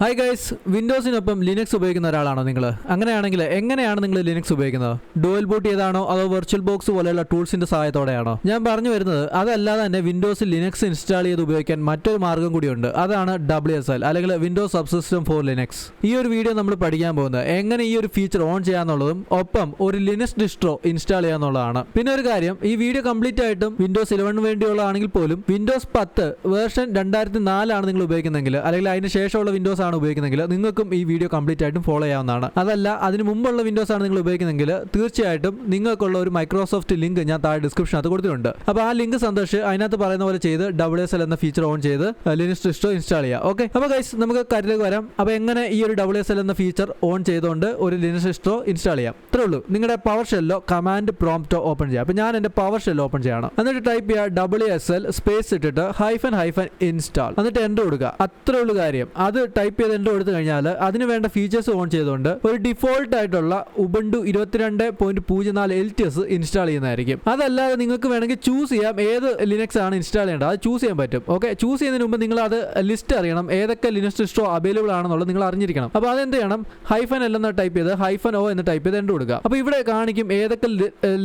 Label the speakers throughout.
Speaker 1: Hi guys വിൻഡോസിനൊപ്പം Linux ഉപയോഗിക്കുന്ന ഒരാളാണോ നിങ്ങൾ അങ്ങനെയാണെങ്കിൽ എങ്ങനെയാണ് നിങ്ങൾ ലിനക്സ് ഉപയോഗിക്കുന്നത്? ഡുവൽ ബൂട്ട് ചെയ്താണോ അതോ വെർച്വൽ ബോക്സ് പോലെയുള്ള ടൂൾസിന്റെ സഹായത്തോടെയാണോ? ഞാൻ പറഞ്ഞു വരുന്നത് അതല്ലാതെ തന്നെ വിൻഡോസിൽ ലിനക്സ് ഇൻസ്റ്റാൾ ചെയ്ത് ഉപയോഗിക്കാൻ മറ്റൊരു മാർഗം കൂടിയുണ്ട്. അതാണ് ഡബ്ല്യു എസ് എൽ അല്ലെങ്കിൽ Windows sub system for Linux ഈ ഒരു വീഡിയോ നമ്മൾ പഠിക്കാൻ പോകുന്നത് എങ്ങനെ ഈ ഒരു ഫീച്ചർ ഓൺ ചെയ്യാന്നുള്ളതും ഒപ്പം ഒരു ലിനക്സ് ഡിസ്ട്രോ ഇൻസ്റ്റാൾ ചെയ്യാന്നുള്ളതാണ്. പിന്നെ ഒരു കാര്യം ഈ വീഡിയോ കംപ്ലീറ്റ് ആയിട്ടും വിൻഡോസ് ഇലവൻ വേണ്ടിയുള്ളതാണെങ്കിൽ പോലും വിൻഡോസ് പത്ത് വേർഷൻ രണ്ടായിരത്തി നാലാണ് നിങ്ങൾ ഉപയോഗിക്കുന്നതെങ്കിൽ അല്ലെങ്കിൽ അതിന് ശേഷമുള്ള വിൻഡോസ് ആണ് ഉപയോഗിക്കുന്നതെങ്കിൽ നിങ്ങൾക്കും ഈ വീഡിയോ കംപ്ലീറ്റ് ആയിട്ടും ഫോളോ ചെയ്യാവുന്നതാണ്. അതല്ല അതിന് മുമ്പുള്ള വിൻഡോസ് ആണ് നിങ്ങൾ ഉപയോഗിക്കുന്നതെങ്കിൽ തീർച്ചയായിട്ടും നിങ്ങൾക്കുള്ള ഒരു മൈക്രോസോഫ്റ്റ് ലിങ്ക് ഞാൻ താഴെ ഡിസ്ക്രിപ്ഷനകത്ത് കൊടുത്തിട്ടുണ്ട്. അപ്പോൾ ആ ലിങ്ക് സന്ദർശിച്ച് അതിനകത്ത് പറയുന്ന പോലെ ചെയ്ത് ഡബ്ല്യു എസ് എൽ എന്ന ഫീച്ചർ ഓൺ ചെയ്ത് ലിനക്സ് ഡിസ്ട്രോ ഇൻസ്റ്റാൾ ചെയ്യുക. ഓക്കെ അപ്പോൾ ഗൈസ് നമുക്ക് കാര്യത്തിലേക്ക് വരാം. അപ്പോൾ എങ്ങനെ ഈ ഒരു ഡബ്ല്യു എസ് എൽ എന്ന ഫീച്ചർ ഓൺ ചെയ്തുകൊണ്ട് ഒരു ലിനക്സ് സിസ്റ്റോ ഇൻസ്റ്റാൾ ചെയ്യാം? ഇത്രേ ഉള്ളൂ. നിങ്ങളുടെ പവർ ഷെല്ലോ കമാൻഡ് പ്രോംപ്റ്റോ ഓപ്പൺ ചെയ്യാം. അപ്പോൾ ഞാൻ എന്റെ പവർ ഷെൽ ഓപ്പൺ ചെയ്യണം. എന്നിട്ട് ടൈപ്പ് ചെയ്യുക ഡബ്ല്യു എസ് എൽ സ്പേസ് ഇട്ടിട്ട് ഹൈഫൻ ഹൈഫൻ ഇൻസ്റ്റാൾ എന്നിട്ട് എന്റെ കൊടുക്കുക. അത്രേ ഉള്ളൂ കാര്യം. അത് ടൈപ്പ് ചെയ്ത് എന്റെ കൊടുത്തു കഴിഞ്ഞാൽ അതിന് വേണ്ട ഫീച്ചേഴ്സ് ഓൺ ചെയ്തുകൊണ്ട് ഒരു ഡിഫോൾട്ട് ആയിട്ടുള്ള ഉബണ്ടു ഇരുപത്തിരണ്ട് പോയിന്റ് പൂജ്യം നാല് എൽ ടി എസ് ഇൻസ്റ്റാൾ ചെയ്യുന്നതായിരിക്കും. അതല്ലാതെ നിങ്ങൾക്ക് വേണമെങ്കിൽ ചൂസ് ചെയ്യാം ഏത് ലിനക്സ് ആണ് ഇൻസ്റ്റാൾ ചെയ്യേണ്ടത്. അത് ചൂസ് ചെയ്യാൻ പറ്റും. ഓക്കെ ചൂസ് ചെയ്യുന്നതിന് മുമ്പ് നിങ്ങൾ അത് ലിസ്റ്റ് അറിയണം. ഏതൊക്കെ ലിനക്സ് ഡിസ്ട്രോ അവൈലബിൾ ആണെന്നുള്ളത് നിങ്ങൾ അറിഞ്ഞിരിക്കണം. അപ്പോൾ അതെന്ത് ചെയ്യണം? ഹൈഫൻ എൽ ടൈപ്പ് ചെയ്ത് ഹൈഫൻ ഓ എന്ന് ടൈപ്പ് ചെയ്ത് എന്റെ കൊടുക്കുക. അപ്പോൾ ഇവിടെ കാണിക്കും ഏതൊക്കെ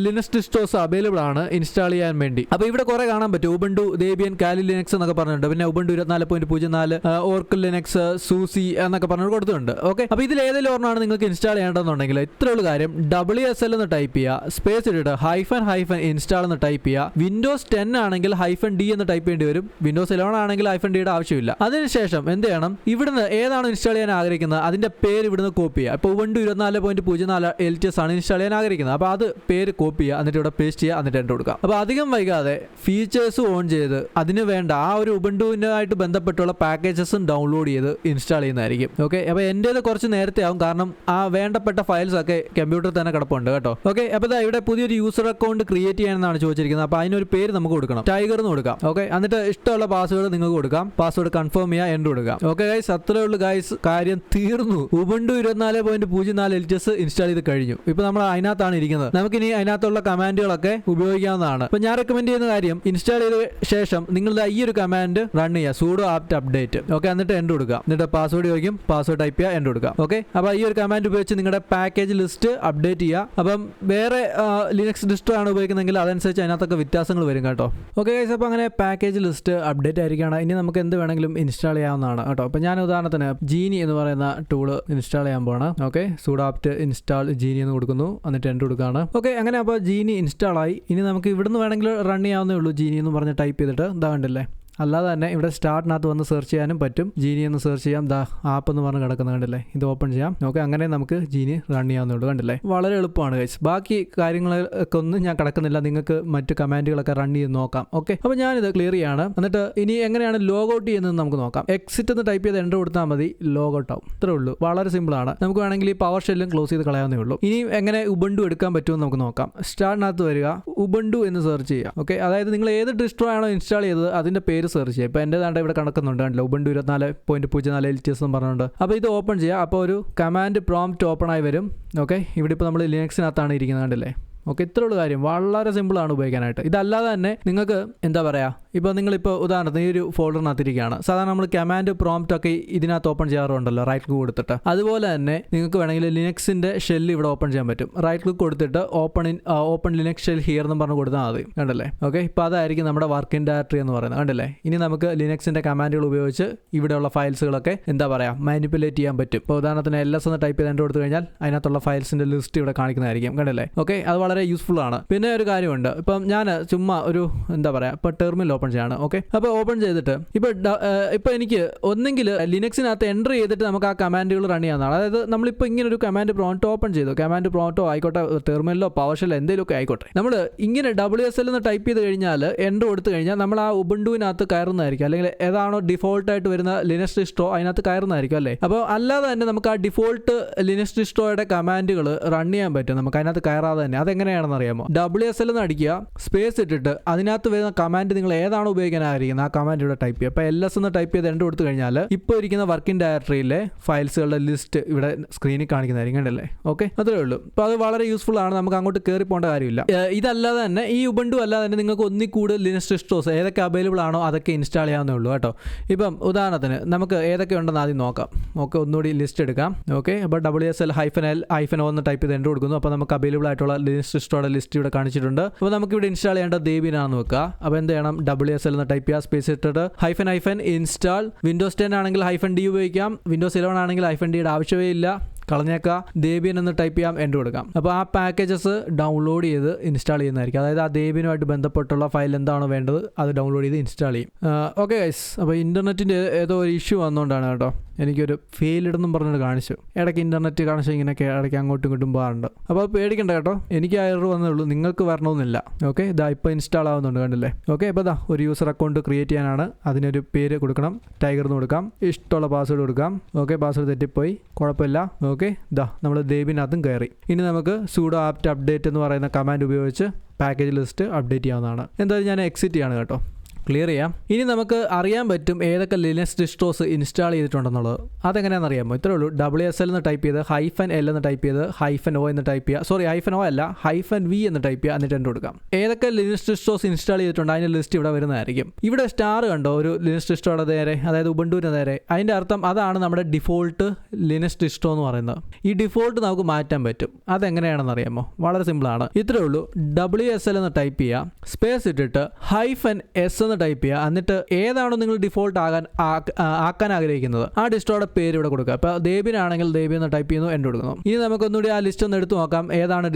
Speaker 1: ലിനക്സ് ഡിസ്ട്രോസ് അവൈലബിൾ ആണ് ഇൻസ്റ്റാൾ ചെയ്യാൻ വേണ്ടി. അപ്പോൾ ഇവിടെ കുറെ കാണാൻ പറ്റും. ഉബണ്ടു ദേബിയൻ കാലി ലിനക്സ് എന്നൊക്കെ പറഞ്ഞിട്ടുണ്ട്. പിന്നെ ഉബണ്ടു ഇരുപത്തിനാല് പോയിന്റ് പൂജ്യം നാല് ഓർക്കൽ ലിനക്സ് സൂസി എന്നൊക്കെ പറഞ്ഞു കൊടുത്തിട്ടുണ്ട്. ഓക്കെ അപ്പോൾ ഇതിൽ ഏതെങ്കിലും ഒരെണ്ണമാണ് നിങ്ങൾക്ക് ഇൻസ്റ്റാൾ ചെയ്യേണ്ടതെന്നുണ്ടെങ്കിൽ ഇത്രേ ഉള്ളൂ കാര്യം. ഡബ്ല്യു എസ് എൽ എന്ന് ടൈപ്പ് ചെയ്യുക. സ്പേസ് ഇട്ടിട്ട് ഹൈഫൻ ഹൈഫൻ ഇൻസ്റ്റാൾ എന്ന് ടൈപ്പ് ചെയ്യുക. വിൻഡോസ് ടെൻ ആണെങ്കിൽ ഹൈഫൻ ഡി എന്ന് ടൈപ്പ് ചെയ്യേണ്ടി വരും. വിൻഡോസ് ഇലവൻ ആണെങ്കിൽ ഹൈഫൻ ഡിയുടെ ആവശ്യമില്ല. അതിനുശേഷം എന്ത് ചെയ്യണം? ഇവിടുന്ന് ഏതാണ് ഇൻസ്റ്റാൾ ചെയ്യാൻ ആഗ്രഹിക്കുന്നത്? അതിന്റെ പേര് ഇവിടുന്ന് കോപ്പി ചെയ്യുക. ഇപ്പോൾ ഇരുപത്തി ഇരുപത്തിനാല് പോയിന്റ് പൂജ്യം നാല് എൽ ടി എസ് ആണ് ഇൻസ്റ്റാൾ ചെയ്യാൻ ആഗ്രഹിക്കുന്നത്. അപ്പോൾ അത് പേര് കോപ്പി ചെയ്യുക. എന്നിട്ട് ഇവിടെ പേസ്റ്റ് ചെയ്യുക. എന്നിട്ട് എന്റെ കൊടുക്കുക. അപ്പോൾ അധികം വൈകാതെ ഫീച്ചേഴ്സ് ഓൺ ചെയ്ത് അതിന് വേണ്ട ആ ഒരു ഉബണ്ടുവിനായിട്ട് ബന്ധപ്പെട്ടുള്ള പാക്കേജസും ഡൗൺലോഡ് ചെയ്ത് ഇൻസ്റ്റാൾ ചെയ്യുന്നതായിരിക്കും ഓക്കെ അപ്പോൾ എന്റേത് കുറച്ച് നേരത്തെ ആവും. കാരണം ആ വേണ്ടപ്പെട്ട ഫയൽസ് ഒക്കെ കമ്പ്യൂട്ടറിൽ തന്നെ കിടപ്പുണ്ട് കേട്ടോ. ഓക്കെ അപ്പോൾ ഇതാ ഇവിടെ പുതിയൊരു യൂസർ അക്കൗണ്ട് ക്രിയേറ്റ് ചെയ്യാനെന്നാണ് ചോദിച്ചിരിക്കുന്നത്. അപ്പോൾ അതിനൊരു പേര് നമുക്ക് കൊടുക്കണം. ടൈഗർ എന്ന് കൊടുക്കാം. ഓക്കെ എന്നിട്ട് ഇഷ്ടമുള്ള പാസ്വേഡ് നിങ്ങൾക്ക് കൊടുക്കാം. പാസ്വേഡ് കൺഫേം ചെയ്യുക എന്റർ കൊടുക്കാം. ഓക്കെ ഗൈസ് അത്രേ ഉള്ളൂ ഗൈസ് കാര്യം തീർന്നു. ഉബണ്ടു ഇരുപത്തിനാല് പോയിന്റ് പൂജ്യം നാല് എൽ എസ് ഇൻസ്റ്റാൾ ചെയ്ത് കഴിഞ്ഞു. ഇപ്പൊ നമ്മൾ അതിനകത്താണ് ഇരിക്കുന്നത്. നമുക്കിനി അതിനകത്തുള്ള കമാൻഡുകളൊക്കെ ഉപയോഗിക്കാവുന്നതാണ്. ഇപ്പൊ ഞാൻ റെക്കമെൻഡ് ചെയ്യുന്ന കാര്യം ഇൻസ്റ്റാൾ ചെയ്ത ശേഷം നിങ്ങളുടെ ഈ ഒരു കമാൻഡ് റൺ ചെയ്യുക സൂഡോ ആപ്റ്റ് അപ്ഡേറ്റ് ഓക്കെ എന്നിട്ട് എന്റർ കൊടുക്കുക. എന്നിട്ട് പാസ്വേഡ് ചോദിക്കും പാസ്വേഡ് ടൈപ്പ് ചെയ്യുക എന്റെ കൊടുക്കുക ഓക്കെ അപ്പോൾ ഈ ഒരു കമാൻഡ് ഉപയോഗിച്ച് നിങ്ങളുടെ പാക്കേജ് ലിസ്റ്റ് അപ്ഡേറ്റ് ചെയ്യുക അപ്പം വേറെ ലിനക്സ് ഡിസ്ട്രോ ആണ് ഉപയോഗിക്കുന്നതെങ്കിൽ അതനുസരിച്ച് അതിനകത്തൊക്കെ വ്യത്യാസങ്ങൾ വരും കേട്ടോ. ഓക്കെ ഗൈസ് അപ്പോൾ അങ്ങനെ പാക്കേജ് ലിസ്റ്റ് അപ്ഡേറ്റ് ആയിരിക്കുകയാണ്. ഇനി നമുക്ക് എന്ത് വേണമെങ്കിലും ഇൻസ്റ്റാൾ ചെയ്യാവുന്നതാണ് കേട്ടോ. അപ്പോൾ ഞാൻ ഉദാഹരണത്തിന് ജീനി എന്ന് പറയുന്ന ടൂൾ ഇൻസ്റ്റാൾ ചെയ്യാൻ പോവാണ്. ഓക്കെ സൂഡാപ്റ്റ് ഇൻസ്റ്റാൾ ജീനി എന്ന് കൊടുക്കുന്നു. എന്നിട്ട് എന്റെ കൊടുക്കുകയാണ്. ഓക്കെ അങ്ങനെ അപ്പോൾ ജീനി ഇൻസ്റ്റാൾ ആയി. ഇനി നമുക്ക് ഇവിടുന്ന് വേണമെങ്കിൽ റൺ ചെയ്യാവുന്നേ ഉള്ളൂ ജീനി എന്ന് പറഞ്ഞ് ടൈപ്പ് ചെയ്തിട്ട്. ഇതാ കണ്ടില്ലേ? അല്ലാതെ തന്നെ ഇവിടെ സ്റ്റാർട്ടിനകത്ത് വന്ന് സെർച്ച് ചെയ്യാനും പറ്റും. ജീനി എന്ന് സെർച്ച് ചെയ്യാം. ദാ ആപ്പ് എന്ന് പറഞ്ഞ് കിടക്കുന്ന കണ്ടില്ലേ? ഇത് ഓപ്പൺ ചെയ്യാം. ഓക്കെ അങ്ങനെ നമുക്ക് ജീനി റൺ ചെയ്യാവുന്നുള്ളൂ കണ്ടില്ലേ? വളരെ എളുപ്പമാണ് കഴിച്ച് ബാക്കി കാര്യങ്ങളൊക്കെ ഒന്നും ഞാൻ കിടക്കുന്നില്ല. നിങ്ങൾക്ക് മറ്റ് കമാൻഡുകളൊക്കെ റൺ ചെയ്ത് നോക്കാം. ഓക്കെ? അപ്പോൾ ഞാനിത് ക്ലിയർ ചെയ്യാണ്. എന്നിട്ട് ഇനി എങ്ങനെയാണ് ലോഗ് ഔട്ട് ചെയ്യുന്നത് നമുക്ക് നോക്കാം. എക്സിറ്റ് എന്ന് ടൈപ്പ് ചെയ്ത് എന്റർ കൊടുത്താൽ മതി. ലോഗ് ഔട്ട് ആവും. ഇത്രേ ഉള്ളൂ. വളരെ സിമ്പിൾ ആണ്. നമുക്ക് വേണമെങ്കിൽ ഈ പവർ ഷെല്ലും ക്ലോസ് ചെയ്ത് കളയാവുന്നേ ഉള്ളൂ. ഇനി എങ്ങനെ ഉബണ്ടു എടുക്കാൻ പറ്റുമെന്ന് നമുക്ക് നോക്കാം. സ്റ്റാർട്ടിനകത്ത് വരിക. ഉബണ്ടു എന്ന് സെർച്ച് ചെയ്യുക. ഓക്കെ? അതായത് നിങ്ങൾ ഏത് ഡിസ്ട്രോ ആണോ ഇൻസ്റ്റാൾ ചെയ്തത് അതിന്റെ പേര് സെർച്ച് ചെയ്യുക ഇപ്പോൾ എന്റെ ദാണ്ട് ഇവിടെ കണക്കുന്നുണ്ട് കണ്ടില്ല? ഉബണ്ടു ഇരുപത്തിനാല് പോയിന്റ് പൂജ്യം നാല് എൽ ടി എസ് എന്ന് പറഞ്ഞുകൊണ്ട്. അപ്പോൾ ഇത് ഓപ്പൺ ചെയ്യുക അപ്പോൾ ഒരു കമാൻഡ് പ്രോംപ്റ്റ് ഓപ്പൺ ആയി വരും. ഓക്കെ ഇവിടെ ഇപ്പോൾ നമ്മൾ ലിനക്സിനകത്താണ് ഇരിക്കുന്നത് കണ്ടില്ലേ? ഓക്കെ ഇത്രയുള്ള കാര്യം. വളരെ സിമ്പിളാണ് ഉപയോഗിക്കാനായിട്ട്. ഇതല്ലാതെ തന്നെ നിങ്ങൾക്ക് എന്താ പറയുക ഇപ്പോൾ നിങ്ങളിപ്പോൾ ഉദാഹരണത്തിന് ഈ ഒരു ഫോൾഡറിനകത്തിരിക്കുകയാണ്. സാധാരണ നമ്മൾ കമാൻഡ് പ്രോംപ്റ്റ് ഒക്കെ ഇതിനകത്ത് ഓപ്പൺ ചെയ്യാറുണ്ടല്ലോ റൈറ്റ് ക്ലിക്ക് കൊടുത്തിട്ട്. അതുപോലെ തന്നെ നിങ്ങൾക്ക് വേണമെങ്കിൽ ലിനക്സിന്റെ ഷെൽ ഇവിടെ ഓപ്പൺ ചെയ്യാൻ പറ്റും. റൈറ്റ് ക്ലിക്ക് കൊടുത്തിട്ട് open in open Linux shell here എന്ന് പറഞ്ഞ് കൊടുത്താൽ മതി. കണ്ടല്ലേ? ഓക്കെ ഇപ്പോൾ അതായിരിക്കും നമ്മുടെ വർക്കിംഗ് ഡയറക്ടറി എന്ന് പറയുന്നത്. കണ്ടല്ലേ? ഇനി നമുക്ക് ലിനക്സിന്റെ കമാൻഡുകൾ ഉപയോഗിച്ച് ഇവിടെയുള്ള ഫയൽസുകളൊക്കെ എന്താ പറയുക മാനിപ്പുലേറ്റ് ചെയ്യാൻ പറ്റും. ഇപ്പോൾ ഉദാഹരണത്തിന് എൽ എസ് എന്ന് ടൈപ്പ് ചെയ്ത് കൊടുത്തു കഴിഞ്ഞാൽ അതിനകത്തുള്ള ഫയൽസിന്റെ ലിസ്റ്റ് ഇവിടെ കാണിക്കുന്നതായിരിക്കും. കണ്ടല്ലേ? ഓക്കെ അത് വളരെ യൂസ്ഫുൾ ആണ്. പിന്നെ ഒരു കാര്യമുണ്ട്. ഇപ്പം ഞാൻ ചുമ്മാ ഒരു എന്താ പറയുക ഇപ്പോൾ ടെർമിനൽ ഓപ്പൺ ചെയ്യാണ് ഓക്കെ അപ്പോൾ ഓപ്പൺ ചെയ്തിട്ട് ഇപ്പോൾ ഇപ്പോൾ എനിക്ക് ഒന്നെങ്കിൽ ലിനക്സിനകത്ത് എന്റർ ചെയ്തിട്ട് നമുക്ക് ആ കമാൻഡുകൾ റൺ ചെയ്യാവുന്നതാണ്. അതായത് നമ്മളിപ്പോൾ ഇങ്ങനെ ഒരു കമാൻഡ് പ്രോംപ്റ്റ് ഓപ്പൺ ചെയ്തു. കമാൻഡ് പ്രോംപ്റ്റോ ആയിക്കോട്ടെ ടെർമിനലോ പവർഷലോ എന്തെങ്കിലുമൊക്കെ ആയിക്കോട്ടെ. നമ്മൾ ഇങ്ങനെ ഡബ്ല്യു എസ് എൽ എന്ന് ടൈപ്പ് ചെയ്ത് കഴിഞ്ഞാൽ എന്റർ കൊടുത്തു കഴിഞ്ഞാൽ നമ്മൾ ആ ഉബുണ്ടുവിനകത്ത് കയറുന്നതായിരിക്കും. അല്ലെങ്കിൽ ഏതാണോ ഡിഫോൾട്ട് ആയിട്ട് വരുന്ന ലിനക്സ് ഡിസ്ട്രോ അതിനകത്ത് കയറുന്നതായിരിക്കും അല്ലേ? അപ്പോൾ അല്ലാതെ തന്നെ നമുക്ക് ആ ഡിഫോൾട്ട് ലിനക്സ് ഡിസ്ട്രോയുടെ കമാൻഡുകൾ റൺ ചെയ്യാൻ പറ്റും. നമുക്ക് അതിനകത്ത് കയറാതെ തന്നെ. അതെങ്ങനെയാണെന്ന് അറിയാമോ ഡബ്ല്യു എസ് എൽ എന്ന് അടിക്കുക സ്പേസ് ഇട്ടിട്ട് അതിനകത്ത് വരുന്ന കമാൻഡ് നിങ്ങൾ ഏതാണ് ഉപയോഗിക്കാൻ ആയിരിക്കുന്നത് ആ കമാൻഡ് ഇവിടെ ടൈപ്പ് ചെയ്യുക. അപ്പോൾ എൽ എസ് എന്ന് ടൈപ്പ് ചെയ്ത് രണ്ട് കൊടുത്തു കഴിഞ്ഞാൽ ഇപ്പോൾ ഇരിക്കുന്ന വർക്കിംഗ് ഡയറക്ടറിയിലെ ഫയൽസുകളുടെ ലിസ്റ്റ് ഇവിടെ സ്ക്രീനിൽ കാണിക്കുന്നതായിരിക്കും അല്ലേ ഓക്കെ അത്രേ ഉള്ളൂ. അപ്പോൾ അത് വളരെ യൂസ്ഫുൾ ആണ്. നമുക്ക് അങ്ങോട്ട് കയറി പോകേണ്ട കാര്യമില്ല. ഇതല്ലാതെ തന്നെ ഈ ഉബണ്ടു അല്ലാതെ തന്നെ നിങ്ങൾക്ക് ഒന്നി കൂടുതൽ ലിനക്സ് ഡിസ്ട്രോസ് ഏതൊക്കെ അവൈലബിൾ ആണോ അതൊക്കെ ഇൻസ്റ്റാൾ ചെയ്യാവുന്നേ ഉള്ളൂ കേട്ടോ. ഇപ്പം ഉദാഹരണത്തിന് നമുക്ക് ഏതൊക്കെ ഉണ്ടെന്ന് ആദ്യം നോക്കാം. ഓക്കെ ഒന്നുകൂടി ലിസ്റ്റ് എടുക്കാം. ഓക്കെ അപ്പോൾ W S L hyphen L hyphen O എന്ന് ടൈപ്പ് ചെയ്ത് എന്റെ കൊടുക്കുന്നു. അപ്പോൾ നമുക്ക് അവൈലബിൾ ആയിട്ടുള്ള ലിനക്സ് ഡിസ്ട്രോയുടെ ലിസ്റ്റ് ഇവിടെ കാണിച്ചിട്ടുണ്ട്. അപ്പോൾ നമുക്ക് ഇവിടെ ഇൻസ്റ്റാൾ ചെയ്യേണ്ട ദേവിനാണെന്ന് വെക്കുക അപ്പോൾ എന്ത് ചെയ്യണം? ഡബ്ല്യു എസ് എൽ എന്ന് ടൈപ്പ് ചെയ്യുക സ്പേസ് ഇട്ടിട്ട് hyphen hyphen install Windows ten ആണെങ്കിൽ ഹൈഫൻ ഡി ഉപയോഗിക്കാം. വിൻഡോസ് ഇലവൻ ആണെങ്കിൽ ഹൈഫൻ ഡിയുടെ ആവശ്യമേ ഇല്ല. കളഞ്ഞേക്കുക ദേബിയൻ എന്ന് ടൈപ്പ് ചെയ്യാം എന്റെ കൊടുക്കാം. അപ്പോൾ ആ പാക്കേജസ് ഡൗൺലോഡ് ചെയ്ത് ഇൻസ്റ്റാൾ ചെയ്യുന്നതായിരിക്കും. അതായത് ആ ദേബിയനുമായിട്ട് ബന്ധപ്പെട്ടുള്ള ഫയൽ എന്താണോ വേണ്ടത് അത് ഡൗൺലോഡ് ചെയ്ത് ഇൻസ്റ്റാൾ ചെയ്യും. ഓക്കെ ഗൈസ് അപ്പോൾ ഇന്റർനെറ്റിന്റെ ഏതോ ഒരു ഇഷ്യൂ വന്നുകൊണ്ടാണ് കേട്ടോ. എനിക്കൊരു ഫെയിൽഡ് എന്നും പറഞ്ഞിട്ട് കാണിച്ചു. ഇടയ്ക്ക് ഇന്റർനെറ്റ് കാണിച്ചു ഇങ്ങനെ ഇടയ്ക്ക് അങ്ങോട്ടും ഇങ്ങോട്ടും പോകാറുണ്ട്. അപ്പോൾ പേടിക്കണ്ട കേട്ടോ. എനിക്ക് ആ എറർ വന്നേ ഉള്ളൂ. നിങ്ങൾക്ക് വരണമെന്നില്ല. ഓക്കെ? ഇതാ ഇപ്പോൾ ഇൻസ്റ്റാൾ ആവുന്നുണ്ട് കണ്ടില്ലേ? ഓക്കെ ഇപ്പോൾ ഇതാ ഒരു യൂസർ അക്കൗണ്ട് ക്രിയേറ്റ് ചെയ്യാനാണ്. അതിനൊരു പേര് കൊടുക്കണം. ടൈഗർ എന്ന് കൊടുക്കാം. ഇഷ്ടമുള്ള പാസ്വേഡ് കൊടുക്കാം. ഓക്കെ പാസ്വേഡ് തെറ്റിപ്പോയി. കുഴപ്പമില്ല. ഓക്കെ ഇതാ നമ്മൾ ദേബിനകത്തും കയറി. ഇനി നമുക്ക് സൂഡോ ആപ്റ്റ് അപ്ഡേറ്റ് എന്ന് പറയുന്ന കമാൻഡ് ഉപയോഗിച്ച് പാക്കേജ് ലിസ്റ്റ് അപ്ഡേറ്റ് ചെയ്യാവുന്നതാണ്. എന്തായാലും ഞാൻ എക്സിറ്റ് ചെയ്യാണ് കേട്ടോ. ക്ലിയർ ചെയ്യാം. ഇനി നമുക്ക് അറിയാൻ പറ്റും ഏതൊക്കെ ലിനക്സ് ഡിസ്ട്രോസ് ഇൻസ്റ്റാൾ ചെയ്തിട്ടുണ്ടെന്നുള്ളത്. അതെങ്ങനെയാണെന്ന് അറിയാമോ? ഇത്രേ ഉള്ളൂ. ഡബ്ല്യു എസ് എൽ എന്ന് ടൈപ്പ് ചെയ്ത് ഹൈഫൻ എൽ എന്ന് ടൈപ്പ് ചെയ്ത് ഹൈഫൻ ഒ എന്ന് ടൈപ്പ് ചെയ്യുക. സോറി ഹൈഫൻ ഒ അല്ല ഹൈഫൻ വി എന്ന് ടൈപ്പ് ചെയ്യുക. എന്നിട്ട് എന്റെ കൊടുക്കാം. ഏതൊക്കെ ലിനക്സ് ഡിസ്ട്രോസ് ഇൻസ്റ്റാൾ ചെയ്തിട്ടുണ്ട്? അതിന്റെ ലിസ്റ്റ് ഇവിടെ വരുന്നതായിരിക്കും. ഇവിടെ സ്റ്റാർ കണ്ടോ? ഒരു ലിനക്സ് ഡിസ്ട്രോയുടെ നേരെ അതായത് ഉബണ്ടൂരിന് നേരെ. അതിന്റെ അർത്ഥം അതാണ് നമ്മുടെ ഡിഫോൾട്ട് ലിനക്സ് ഡിസ്ട്രോ എന്ന് പറയുന്നത്. ഈ ഡിഫോൾട്ട് നമുക്ക് മാറ്റാൻ പറ്റും. അതെങ്ങനെയാണെന്ന് അറിയാമോ? വളരെ സിമ്പിളാണ് ഇത്രേ ഉള്ളൂ. ഡബ്ല്യു എസ് എൽ എന്ന് ടൈപ്പ് ചെയ്യുക. സ്പേസ് ഇട്ടിട്ട് ഹൈഫൻ എസ് എന്ന് ടൈപ്പ് ചെയ്യുക. എന്നിട്ട് ഏതാണോ നിങ്ങൾ ഡിഫോൾട്ട് ആകാൻ ആക്കാൻ ആഗ്രഹിക്കുന്നത്. ആ ഡിസ്റ്റോയുടെ പേര് ഇവിടെ കൊടുക്കുക. അപ്പോൾ ദേബിനാണെങ്കിൽ ദേബി എന്ന് ടൈപ്പ് ചെയ്യുന്നു എന്റെ കൊടുക്കുന്നു. ഇനി നമുക്കൊന്നുകൂടി ആ ലിസ്റ്റ് ഒന്ന് എടുത്ത് നോക്കാം. ഏതാണ്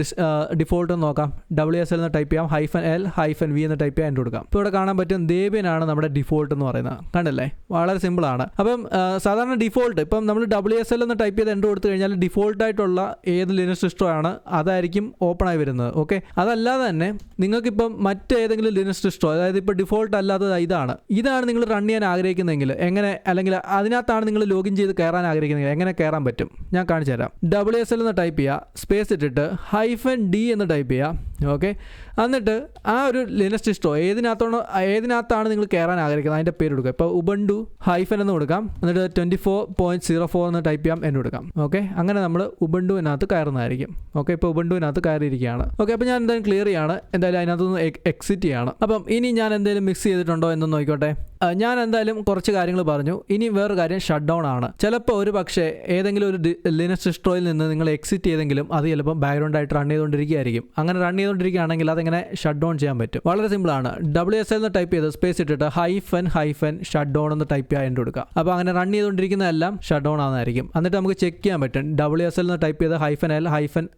Speaker 1: ഡിഫോൾട്ട് എന്ന് നോക്കാം. ഡബ്ല്യു എസ് എൽ എന്ന് ടൈപ്പ് ചെയ്യാം. ഹൈഫൻ എൽ ഹൈഫൻ വി എന്ന് ടൈപ്പ് ചെയ്യാൻ എന്റെ കൊടുക്കാം. ഇപ്പോൾ ഇവിടെ കാണാൻ പറ്റും ദേബിനാണ് നമ്മുടെ ഡിഫോൾട്ട് എന്ന് പറയുന്നത്. കണ്ടല്ലേ? വളരെ സിമ്പിളാണ് അപ്പം സാധാരണ ഡിഫോൾട്ട് ഇപ്പം നമ്മൾ ഡബ്ല്യു എസ് എൽ എന്ന് ടൈപ്പ് ചെയ്ത് എന്റെ കൊടുത്തു കഴിഞ്ഞാൽ ഡിഫോൾട്ട് ആയിട്ടുള്ള ഏത് ലിനക്സ് സിസ്റ്റോ ആണ് അതായിരിക്കും ഓപ്പൺ ആയി വരുന്നത്. ഓക്കെ അതല്ലാതെ തന്നെ നിങ്ങൾക്ക് നിങ്ങൾക്കിപ്പം മറ്റേതെങ്കിലും ലിനക്സ് സിസ്റ്റോ അതായത് ഇപ്പോൾ ഡിഫോൾട്ട് അല്ലാത്തത് ഇതാണ്. ഇതാണ് നിങ്ങൾ റൺ ചെയ്യാൻ ആഗ്രഹിക്കുന്നതെങ്കിൽ എങ്ങനെ അല്ലെങ്കിൽ അതിനകത്താണ് നിങ്ങൾ ലോഗിൻ ചെയ്ത് കയറാൻ ആഗ്രഹിക്കുന്നതെങ്കിൽ എങ്ങനെ കയറാൻ പറ്റും? ഞാൻ കാണിച്ചു തരാം ഡബ്ല്യു എസ് എൽ എന്ന് ടൈപ്പ് ചെയ്യുക. സ്പേസ് ഇട്ടിട്ട് ഹൈഫൻ ഡി എന്ന് ടൈപ്പ് ചെയ്യുക. ഓക്കെ? എന്നിട്ട് ആ ഒരു ലിനക്സ് സിസ്റ്റോ ഏതിനകത്താണോ ഏതിനകത്താണ് നിങ്ങൾ കയറാൻ ആഗ്രഹിക്കുന്നത്? അതിന്റെ പേര് കൊടുക്കുക. ഇപ്പോൾ ഉബണ്ടു ഹൈഫൻ എന്ന് കൊടുക്കാം. എന്നിട്ട് twenty four point zero four എന്ന് ടൈപ്പ് ചെയ്യാം എന്ന് കൊടുക്കാം. ഓക്കെ? അങ്ങനെ നമ്മൾ ഉബണ്ടുവിനകത്ത് കയറുന്നതായിരിക്കും. ഓക്കെ? ഇപ്പോൾ ഉബണ്ടുവിനകത്ത് കയറിയിരിക്കുകയാണ്. ഓക്കെ? അപ്പോൾ ഞാൻ എന്തായാലും ക്ലിയർ ചെയ്യാണ്. എന്തായാലും അതിനകത്തുനിന്ന് എക്സിറ്റ് ചെയ്യാണ്. അപ്പം ഇനി ഞാൻ എന്തെങ്കിലും മിക്സ് ചെയ്തിട്ടുണ്ടോ എന്ന് നോക്കിക്കോട്ടെ. ഞാൻ എന്തായാലും കുറച്ച് കാര്യങ്ങൾ പറഞ്ഞു. ഇനി വേറൊരു കാര്യം ഷട്ട് ഡൗൺ ആണ്. ചിലപ്പോൾ ഒരു പക്ഷേ ഏതെങ്കിലും ഒരു ലിനക്സ് സിസ്റ്റോയിൽ നിന്ന് നിങ്ങൾ എക്സിറ്റ് ചെയ്തെങ്കിലും അത് ചിലപ്പോൾ ബാക്ക്ഗ്രൗണ്ട് ആയിട്ട് റൺ ചെയ്തുകൊണ്ടിരിക്കുകയായിരിക്കും. അങ്ങനെ റൺ ചെയ്തുകൊണ്ടിരിക്കുകയാണെങ്കിൽ അതെങ്ങനെ ഷട്ട് ഡൗൺ ചെയ്യാൻ പറ്റും? വളരെ സിമ്പിൾ ആണ്. ഡബ്ല്യു എസ് എന്ന് ടൈപ്പ് ചെയ്ത് സ്പേസ് ഇട്ടിട്ട് ഹൈഫൻ ഹൈഫൻ ഷട്ട് ഡൗൺ എന്ന് ടൈപ്പ് ചെയ്യാൻ കൊടുക്കുക. അപ്പോൾ അങ്ങനെ റൺ ചെയ്തുകൊണ്ടിരിക്കുന്നതെല്ലാം ഷട്ട് ഡൗൺ ആണെന്നായിരിക്കും എന്നിട്ട് നമുക്ക് ചെക്ക് ചെയ്യാൻ പറ്റും. ഡബ്ല്യു എസ് എൽ എന്ന് ടൈപ്പ് ചെയ്ത് ഹൈഫൻ എൽ ഹൈഫൻ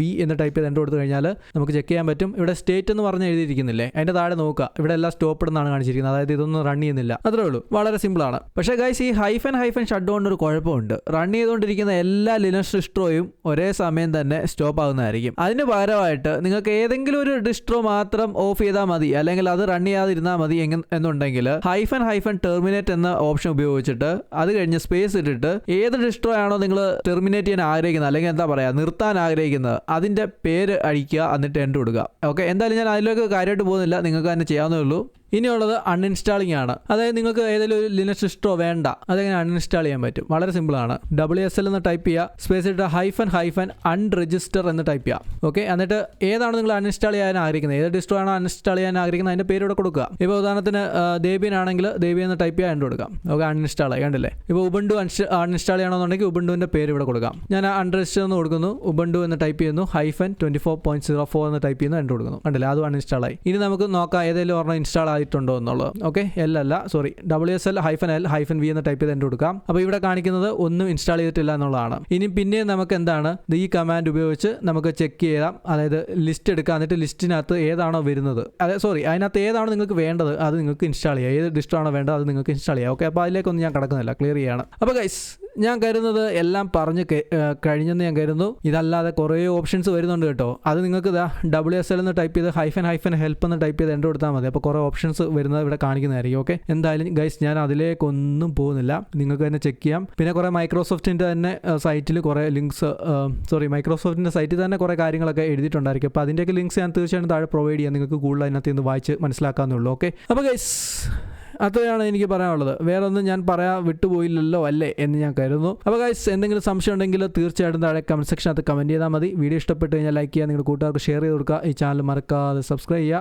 Speaker 1: വി എന്ന് ടൈപ്പ് ചെയ്ത് എന്റെ കൊടുത്തു കഴിഞ്ഞാൽ നമുക്ക് ചെക്ക് ചെയ്യാൻ പറ്റും. ഇവിടെ സ്റ്റേറ്റ് എന്ന് പറഞ്ഞ് എഴുതിയിരിക്കുന്നില്ലേ? അതിന്റെ താഴെ നോക്കുക. ഇവിടെ എല്ലാം സ്റ്റോപ്പ് എന്നാണ് കാണിച്ചിരിക്കുന്നത്. അതായത് ഇതൊന്നും റൺ ചെയ്യുന്നില്ല. അത്രേ ഉള്ളൂ. വളരെ സിമ്പിൾ ആണ്. പക്ഷേ ഗൈസ് ഈ ഹൈഫൻ ഹൈഫൻ ഷട്ട് ഡൗൺ ഒരു കുഴപ്പമുണ്ട്. റൺ ചെയ്തുകൊണ്ടിരിക്കുന്ന എല്ലാ ലിനക്സ് ഡിസ്ട്രോയും ഒരേ സമയം തന്നെ സ്റ്റോപ്പ് ആകുന്നതായിരിക്കും. അതിന് പകരമായിട്ട് നിങ്ങൾക്ക് ഏതെങ്കിലും ഒരു ഡിസ്ട്രോ മാത്രം ഓഫ് ചെയ്താൽ മതി. അല്ലെങ്കിൽ അത് റൺ ചെയ്യാതിരുന്നാൽ മതി എന്നുണ്ടെങ്കിൽ ഹൈഫൻ ഹൈഫൻ ടെർമിനേറ്റ് എന്ന ഓപ്ഷൻ ഉപയോഗിച്ചിട്ട് അത് കഴിഞ്ഞ് സ്പേസ് ഇട്ടിട്ട് ഏത് ഡിസ്ട്രോ ആണോ നിങ്ങൾ ടെർമിനേറ്റ് ചെയ്യാൻ ആഗ്രഹിക്കുന്നത് അല്ലെങ്കിൽ എന്താ പറയുക നിർത്താൻ ആഗ്രഹിക്കുന്നത് അതിന്റെ പേര് അഴിക്കുക എന്നിട്ട് എന്റെ കൊടുക്കുക ഓക്കെ എന്തായാലും ഞാൻ അതിലേക്ക് കാര്യമായിട്ട് പോകുന്നില്ല. നിങ്ങൾക്ക് തന്നെ ചെയ്യാവുന്നേ ഉള്ളൂ. ഇനിയുള്ളത് അൺഇൻസ്റ്റാളിംഗ് ആണ് അതായത് നിങ്ങൾക്ക് ഏതെങ്കിലും ഒരു ലിനക്സ് സിസ്റ്റോ വേണ്ട. അതെങ്ങനെ അൺഇൻസ്റ്റാൾ ചെയ്യാൻ പറ്റും? വളരെ സിമ്പിൾ ആണ്. ഡബ്ല്യു എസ് എൽ എന്ന് ടൈപ്പ് ചെയ്യുക. സ്പേസ് ഇട്ട് ഹൈഫൻ ഹൈഫൻ അൺരജിസ്റ്റർ എന്ന് ടൈപ്പ് ചെയ്യുക. ഓക്കെ എന്നിട്ട് ഏതാണ് നിങ്ങൾ അൺഇൻസ്റ്റാൾ ചെയ്യാൻ ആഗ്രഹിക്കുന്നത്? ഏത് ഡിസ്ട്രോ ആണോ അൺഇൻസ്റ്റാൾ ചെയ്യാൻ ആഗ്രഹിക്കുന്നത്? അതിന്റെ പേര് ഇവിടെ കൊടുക്കുക. ഇപ്പോൾ ഉദാഹരണത്തിന് ദേബിയൻ ആണെങ്കിൽ ദേബി എന്ന് ടൈപ്പ് ചെയ്യാൻ കൊടുക്കാം. ഓക്കെ അൺഇൻസ്റ്റാൾ ആയി കണ്ടില്ലേ? ഇപ്പോൾ ഉബണ്ടു അൺഇൻസ്റ്റാൾ ചെയ്യണമെന്നുണ്ടെങ്കിൽ ഉബണ്ടുവിന്റെ പേര് ഇവിടെ കൊടുക്കാം. ഞാൻ അൺരജിസ്റ്റർ എന്ന് കൊടുക്കുന്നു. ഉബണ്ടു എന്ന് ടൈപ്പ് ചെയ്യുന്നു. Hyphen twenty four point zero four എന്ന് ടൈപ്പ് ചെയ്യുന്നു എന്റെ കൊടുക്കുന്നു. കണ്ടില്ലേ? അതും അൺഇൻസ്റ്റാൾ ആയി. ഇനി നമുക്ക് നോക്കാം ഏതെങ്കിലും ഒരെണ്ണം ഇൻസ്റ്റാൾ ആയിട്ടുണ്ടോ എന്നുള്ളത്. ഓക്കെ എൽ അല്ല sorry W S L hyphen L hyphen V എന്ന് ടൈപ്പ് ചെയ്ത് എന്റെ കൊടുക്കാം. അപ്പോൾ ഇവിടെ കാണിക്കുന്നത് ഒന്നും ഇൻസ്റ്റാൾ ചെയ്തിട്ടില്ല എന്നുള്ളതാണ്. ഇനി പിന്നെ നമുക്ക് എന്താണ്? ഈ കമാൻഡ് ഉപയോഗിച്ച് നമുക്ക് ചെക്ക് ചെയ്യാം. അതായത് ലിസ്റ്റ് എടുക്കാം. എന്നിട്ട് ലിസ്റ്റിനകത്ത് ഏതാണോ വരുന്നത്. അതെ സോറി അതിനകത്ത് ഏതാണോ നിങ്ങൾക്ക് വേണ്ടത് അത് നിങ്ങൾക്ക് ഇൻസ്റ്റാൾ ചെയ്യാം. ഏത് ഡിസ്റ്റാണോ വേണ്ടത് അത് നിങ്ങൾക്ക് ഇൻസ്റ്റാൾ ചെയ്യാം. ഓക്കെ അപ്പോൾ അതിലേക്കൊന്നും ഞാൻ കിടക്കുന്നില്ല. ക്ലിയർ ചെയ്യാണ്. അപ്പോൾ ഗൈസ് ഞാൻ കരുതുന്നത് എല്ലാം പറഞ്ഞ് കഴിഞ്ഞെന്ന് ഞാൻ കരുതുന്നു. ഇതല്ലാതെ കുറേ ഓപ്ഷൻസ് വരുന്നുണ്ട് കേട്ടോ. അത് നിങ്ങൾക്ക് ഇതാ ഡബ്ല്യു എസ് എൽ എന്ന് ടൈപ്പ് ചെയ്ത് ഹൈഫൻ ഹൈഫൻ ഹെൽപ്പ് എന്ന് ടൈപ്പ് ചെയ്ത് എന്റെ കൊടുത്താൽ മതി. അപ്പോൾ കുറേ ഓപ്ഷൻസ് വരുന്നത് ഇവിടെ കാണിക്കുന്നതായിരിക്കും ഓക്കെ എന്തായാലും ഗൈസ് ഞാൻ അതിലേക്കൊന്നും പോകുന്നില്ല. നിങ്ങൾക്ക് തന്നെ ചെക്ക് ചെയ്യാം. പിന്നെ കുറേ മൈക്രോസോഫ്റ്റിന്റെ തന്നെ സൈറ്റിൽ കുറേ ലിങ്ക്സ് സോറി മൈക്രോസോഫ്റ്റിന്റെ സൈറ്റിൽ തന്നെ കുറേ കാര്യങ്ങളൊക്കെ എഴുതിയിട്ടുണ്ടായിരിക്കും. അപ്പോൾ അതിന്റെയൊക്കെ ലിങ്ക്സ് ഞാൻ തീർച്ചയായിട്ടും താഴെ പ്രൊവൈഡ് ചെയ്യാം. നിങ്ങൾക്ക് കൂടുതൽ അതിനകത്ത് നിന്ന് വായിച്ച് മനസ്സിലാക്കാമെന്നുള്ളൂ ഓക്കെ അപ്പോൾ ഗൈസ് അത്രയാണ് എനിക്ക് പറയാനുള്ളത്. വേറെ ഒന്നും ഞാൻ പറയാൻ വിട്ടുപോയില്ലല്ലോ അല്ലേ എന്ന് ഞാൻ കരുതുന്നു. അപ്പോൾ ഗൈസ് എന്തെങ്കിലും സംശയം ഉണ്ടെങ്കിൽ തീർച്ചയായിട്ടും താഴെ കമന്റ് സെക്ഷനകത്ത് കമന്റ് ചെയ്താൽ മതി. വീഡിയോ ഇഷ്ടപ്പെട്ട് കഴിഞ്ഞാൽ ലൈക്ക് ചെയ്യുക നിങ്ങളുടെ കൂട്ടുകാർക്ക് ഷെയർ ചെയ്ത് കൊടുക്കുക. ഈ ചാനൽ മറക്കാതെ സബ്സ്ക്രൈബ് ചെയ്യുക.